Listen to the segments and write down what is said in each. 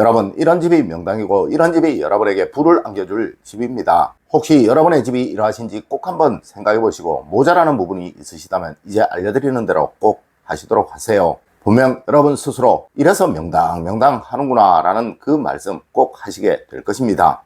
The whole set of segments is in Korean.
여러분 이런 집이 명당이고 이런 집이 여러분에게 불을 안겨줄 집입니다. 혹시 여러분의 집이 이러하신지 꼭 한번 생각해 보시고 모자라는 부분이 있으시다면 이제 알려드리는 대로 꼭 하시도록 하세요. 분명 여러분 스스로 이래서 명당 명당 하는구나 라는 그 말씀 꼭 하시게 될 것입니다.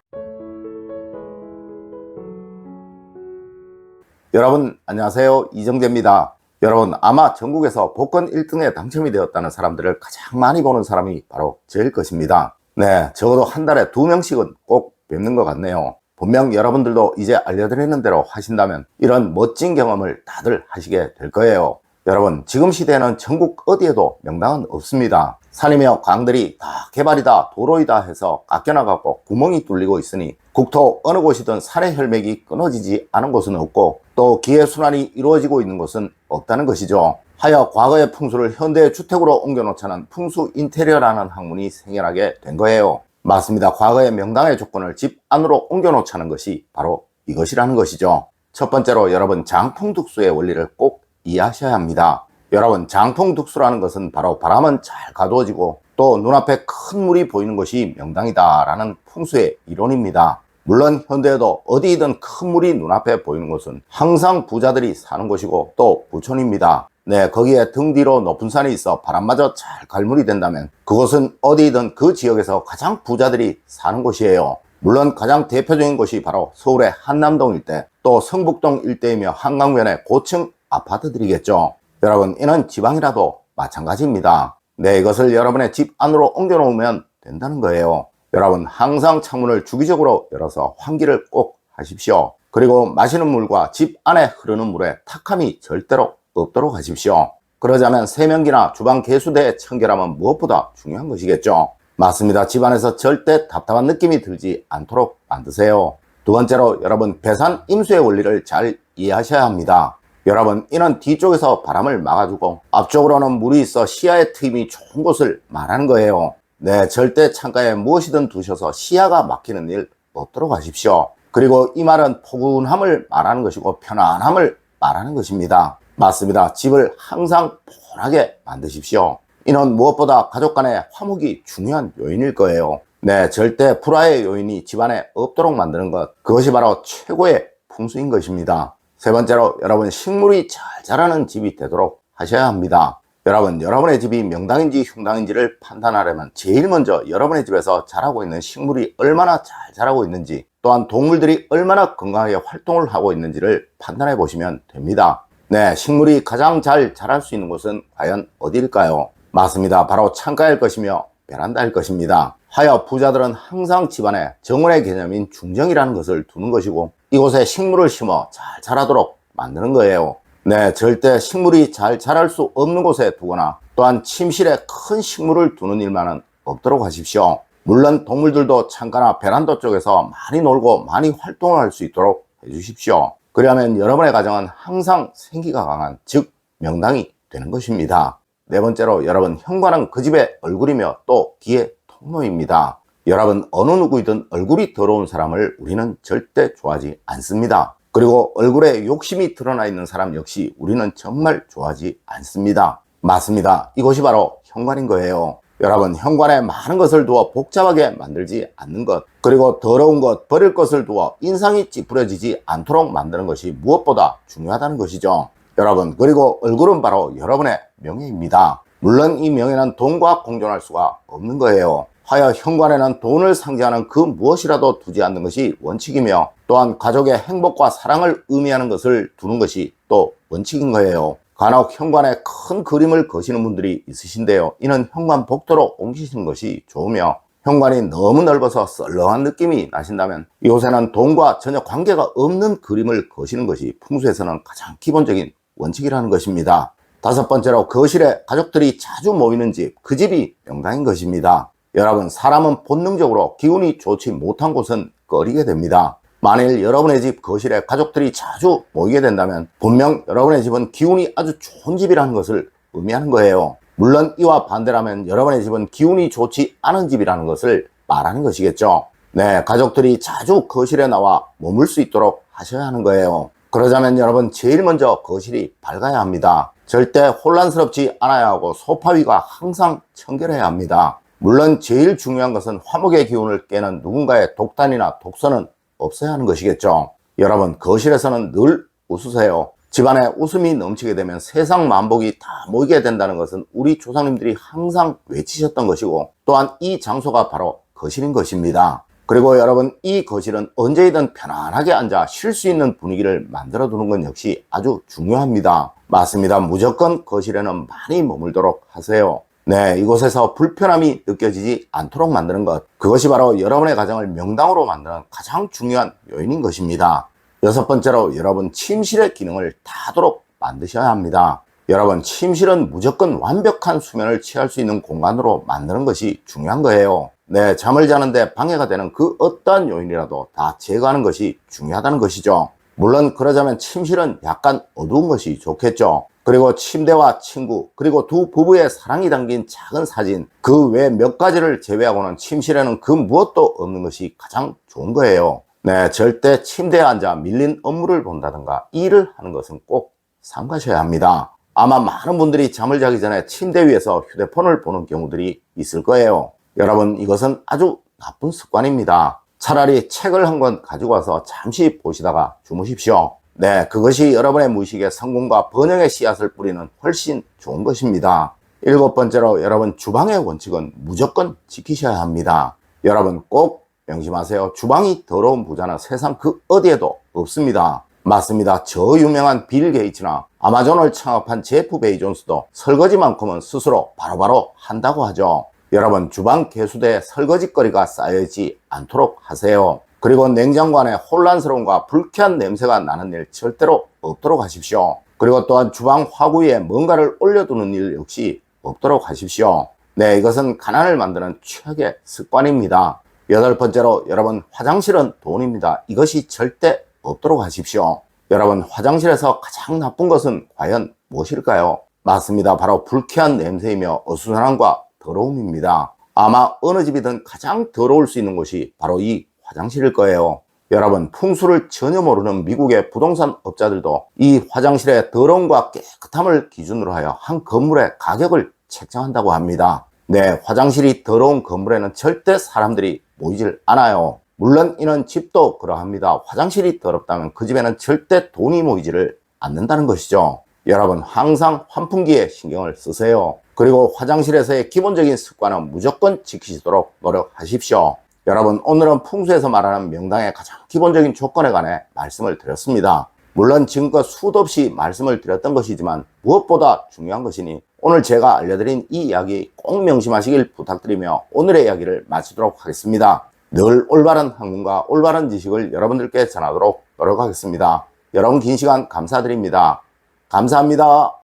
여러분 안녕하세요 이정재입니다. 여러분 아마 전국에서 복권 1등에 당첨이 되었다는 사람들을 가장 많이 보는 사람이 바로 저일 것입니다. 네 적어도 한 달에 두 명씩은 꼭 뵙는 것 같네요. 분명 여러분들도 이제 알려드리는 대로 하신다면 이런 멋진 경험을 다들 하시게 될 거예요. 여러분 지금 시대에는 전국 어디에도 명당은 없습니다. 산이며 강들이 다 개발이다 도로이다 해서 깎여나가고 구멍이 뚫리고 있으니 국토 어느 곳이든 산의 혈맥이 끊어지지 않은 곳은 없고 또 기회순환이 이루어지고 있는 곳은 없다는 것이죠. 하여 과거의 풍수를 현대의 주택으로 옮겨놓자는 풍수 인테리어라는 학문이 생겨나게 된 거예요. 맞습니다. 과거의 명당의 조건을 집 안으로 옮겨놓자는 것이 바로 이것이라는 것이죠. 첫 번째로 여러분 장풍득수의 원리를 꼭 이해하셔야 합니다. 여러분 장풍득수라는 것은 바로 바람은 잘 가두어지고 또 눈앞에 큰 물이 보이는 것이 명당이다 라는 풍수의 이론입니다. 물론 현대에도 어디이든 큰 물이 눈앞에 보이는 곳은 항상 부자들이 사는 곳이고 또 부촌입니다. 네, 거기에 등 뒤로 높은 산이 있어 바람마저 잘 갈물이 된다면 그곳은 어디이든 그 지역에서 가장 부자들이 사는 곳이에요. 물론 가장 대표적인 곳이 바로 서울의 한남동 일대, 또 성북동 일대이며 한강변의 고층 아파트들이겠죠. 여러분, 이는 지방이라도 마찬가지입니다. 네, 이것을 여러분의 집 안으로 옮겨 놓으면 된다는 거예요. 여러분, 항상 창문을 주기적으로 열어서 환기를 꼭 하십시오. 그리고 마시는 물과 집 안에 흐르는 물에 탁함이 절대로 없도록 하십시오. 그러자면 세면기나 주방 개수대의 청결함은 무엇보다 중요한 것이겠죠. 맞습니다. 집안에서 절대 답답한 느낌이 들지 않도록 만드세요. 두 번째로 여러분 배산 임수의 원리를 잘 이해하셔야 합니다. 여러분 이는 뒤쪽에서 바람을 막아주고 앞쪽으로는 물이 있어 시야의 트임이 좋은 곳을 말하는 거예요. 네, 절대 창가에 무엇이든 두셔서 시야가 막히는 일 없도록 하십시오. 그리고 이 말은 포근함을 말하는 것이고 편안함을 말하는 것입니다. 맞습니다. 집을 항상 편하게 만드십시오. 이는 무엇보다 가족 간의 화목이 중요한 요인일 거예요. 네, 절대 불화의 요인이 집안에 없도록 만드는 것. 그것이 바로 최고의 풍수인 것입니다. 세 번째로 여러분 식물이 잘 자라는 집이 되도록 하셔야 합니다. 여러분, 여러분의 집이 명당인지 흉당인지를 판단하려면 제일 먼저 여러분의 집에서 자라고 있는 식물이 얼마나 잘 자라고 있는지 또한 동물들이 얼마나 건강하게 활동을 하고 있는지를 판단해 보시면 됩니다. 네, 식물이 가장 잘 자랄 수 있는 곳은 과연 어디일까요? 맞습니다. 바로 창가일 것이며 베란다일 것입니다. 하여 부자들은 항상 집안에 정원의 개념인 중정이라는 것을 두는 것이고 이곳에 식물을 심어 잘 자라도록 만드는 거예요. 네, 절대 식물이 잘 자랄 수 없는 곳에 두거나 또한 침실에 큰 식물을 두는 일만은 없도록 하십시오. 물론 동물들도 창가나 베란다 쪽에서 많이 놀고 많이 활동을 할 수 있도록 해주십시오. 그러면 여러분의 가정은 항상 생기가 강한 즉 명당이 되는 것입니다. 네 번째로 여러분 현관은 그 집의 얼굴이며 또 기의 통로입니다. 여러분 어느 누구이든 얼굴이 더러운 사람을 우리는 절대 좋아하지 않습니다. 그리고 얼굴에 욕심이 드러나 있는 사람 역시 우리는 정말 좋아하지 않습니다. 맞습니다. 이것이 바로 현관인 거예요. 여러분 현관에 많은 것을 두어 복잡하게 만들지 않는 것 그리고 더러운 것 버릴 것을 두어 인상이 찌푸려지지 않도록 만드는 것이 무엇보다 중요하다는 것이죠. 여러분 그리고 얼굴은 바로 여러분의 명예입니다. 물론 이 명예는 돈과 공존할 수가 없는 거예요. 하여 현관에는 돈을 상징하는 그 무엇이라도 두지 않는 것이 원칙이며 또한 가족의 행복과 사랑을 의미하는 것을 두는 것이 또 원칙인 거예요. 간혹 현관에 큰 그림을 거시는 분들이 있으신데요. 이는 현관 복도로 옮기시는 것이 좋으며 현관이 너무 넓어서 썰렁한 느낌이 나신다면 이곳에는 돈과 전혀 관계가 없는 그림을 거시는 것이 풍수에서는 가장 기본적인 원칙이라는 것입니다. 다섯 번째로 거실에 가족들이 자주 모이는 집, 그 집이 명당인 것입니다. 여러분, 사람은 본능적으로 기운이 좋지 못한 곳은 꺼리게 됩니다. 만일 여러분의 집 거실에 가족들이 자주 모이게 된다면 분명 여러분의 집은 기운이 아주 좋은 집이라는 것을 의미하는 거예요. 물론 이와 반대라면 여러분의 집은 기운이 좋지 않은 집이라는 것을 말하는 것이겠죠. 네, 가족들이 자주 거실에 나와 머물 수 있도록 하셔야 하는 거예요. 그러자면 여러분 제일 먼저 거실이 밝아야 합니다. 절대 혼란스럽지 않아야 하고 소파 위가 항상 청결해야 합니다. 물론 제일 중요한 것은 화목의 기운을 깨는 누군가의 독단이나 독선은 없어야 하는 것이겠죠. 여러분, 거실에서는 늘 웃으세요. 집안에 웃음이 넘치게 되면 세상 만복이 다 모이게 된다는 것은 우리 조상님들이 항상 외치셨던 것이고 또한 이 장소가 바로 거실인 것입니다. 그리고 여러분 이 거실은 언제이든 편안하게 앉아 쉴 수 있는 분위기를 만들어 두는 건 역시 아주 중요합니다. 맞습니다. 무조건 거실에는 많이 머물도록 하세요. 네, 이곳에서 불편함이 느껴지지 않도록 만드는 것. 그것이 바로 여러분의 가정을 명당으로 만드는 가장 중요한 요인인 것입니다. 여섯 번째로 여러분 침실의 기능을 다하도록 만드셔야 합니다. 여러분 침실은 무조건 완벽한 수면을 취할 수 있는 공간으로 만드는 것이 중요한 거예요. 네, 잠을 자는데 방해가 되는 그 어떠한 요인이라도 다 제거하는 것이 중요하다는 것이죠. 물론 그러자면 침실은 약간 어두운 것이 좋겠죠. 그리고 침대와 친구, 그리고 두 부부의 사랑이 담긴 작은 사진, 그 외 몇 가지를 제외하고는 침실에는 그 무엇도 없는 것이 가장 좋은 거예요. 네, 절대 침대에 앉아 밀린 업무를 본다든가 일을 하는 것은 꼭 삼가셔야 합니다. 아마 많은 분들이 잠을 자기 전에 침대 위에서 휴대폰을 보는 경우들이 있을 거예요. 여러분, 이것은 아주 나쁜 습관입니다. 차라리 책을 한 권 가지고 와서 잠시 보시다가 주무십시오. 네, 그것이 여러분의 무의식에 성공과 번영의 씨앗을 뿌리는 훨씬 좋은 것입니다. 일곱 번째로 여러분 주방의 원칙은 무조건 지키셔야 합니다. 여러분 꼭 명심하세요. 주방이 더러운 부자는 세상 그 어디에도 없습니다. 맞습니다. 저 유명한 빌 게이츠나 아마존을 창업한 제프 베이존스도 설거지만큼은 스스로 바로바로 한다고 하죠. 여러분 주방 개수대에 설거지거리가 쌓여있지 않도록 하세요. 그리고 냉장고 안에 혼란스러움과 불쾌한 냄새가 나는 일 절대로 없도록 하십시오. 그리고 또한 주방 화구 위에 뭔가를 올려두는 일 역시 없도록 하십시오. 네, 이것은 가난을 만드는 최악의 습관입니다. 여덟 번째로 여러분 화장실은 돈입니다. 이것이 절대 없도록 하십시오. 여러분 화장실에서 가장 나쁜 것은 과연 무엇일까요? 맞습니다. 바로 불쾌한 냄새이며 어수선함과 더러움입니다. 아마 어느 집이든 가장 더러울 수 있는 곳이 바로 이 화장실일 거예요. 여러분 풍수를 전혀 모르는 미국의 부동산 업자들도 이 화장실의 더러움과 깨끗함을 기준으로 하여 한 건물의 가격을 책정한다고 합니다. 네, 화장실이 더러운 건물에는 절대 사람들이 모이질 않아요. 물론 이는 집도 그러합니다. 화장실이 더럽다면 그 집에는 절대 돈이 모이지를 않는다는 것이죠. 여러분 항상 환풍기에 신경을 쓰세요. 그리고 화장실에서의 기본적인 습관은 무조건 지키시도록 노력하십시오. 여러분 오늘은 풍수에서 말하는 명당의 가장 기본적인 조건에 관해 말씀을 드렸습니다. 물론 지금껏 수도 없이 말씀을 드렸던 것이지만 무엇보다 중요한 것이니 오늘 제가 알려드린 이 이야기 꼭 명심하시길 부탁드리며 오늘의 이야기를 마치도록 하겠습니다. 늘 올바른 학문과 올바른 지식을 여러분들께 전하도록 노력하겠습니다. 여러분 긴 시간 감사드립니다. 감사합니다.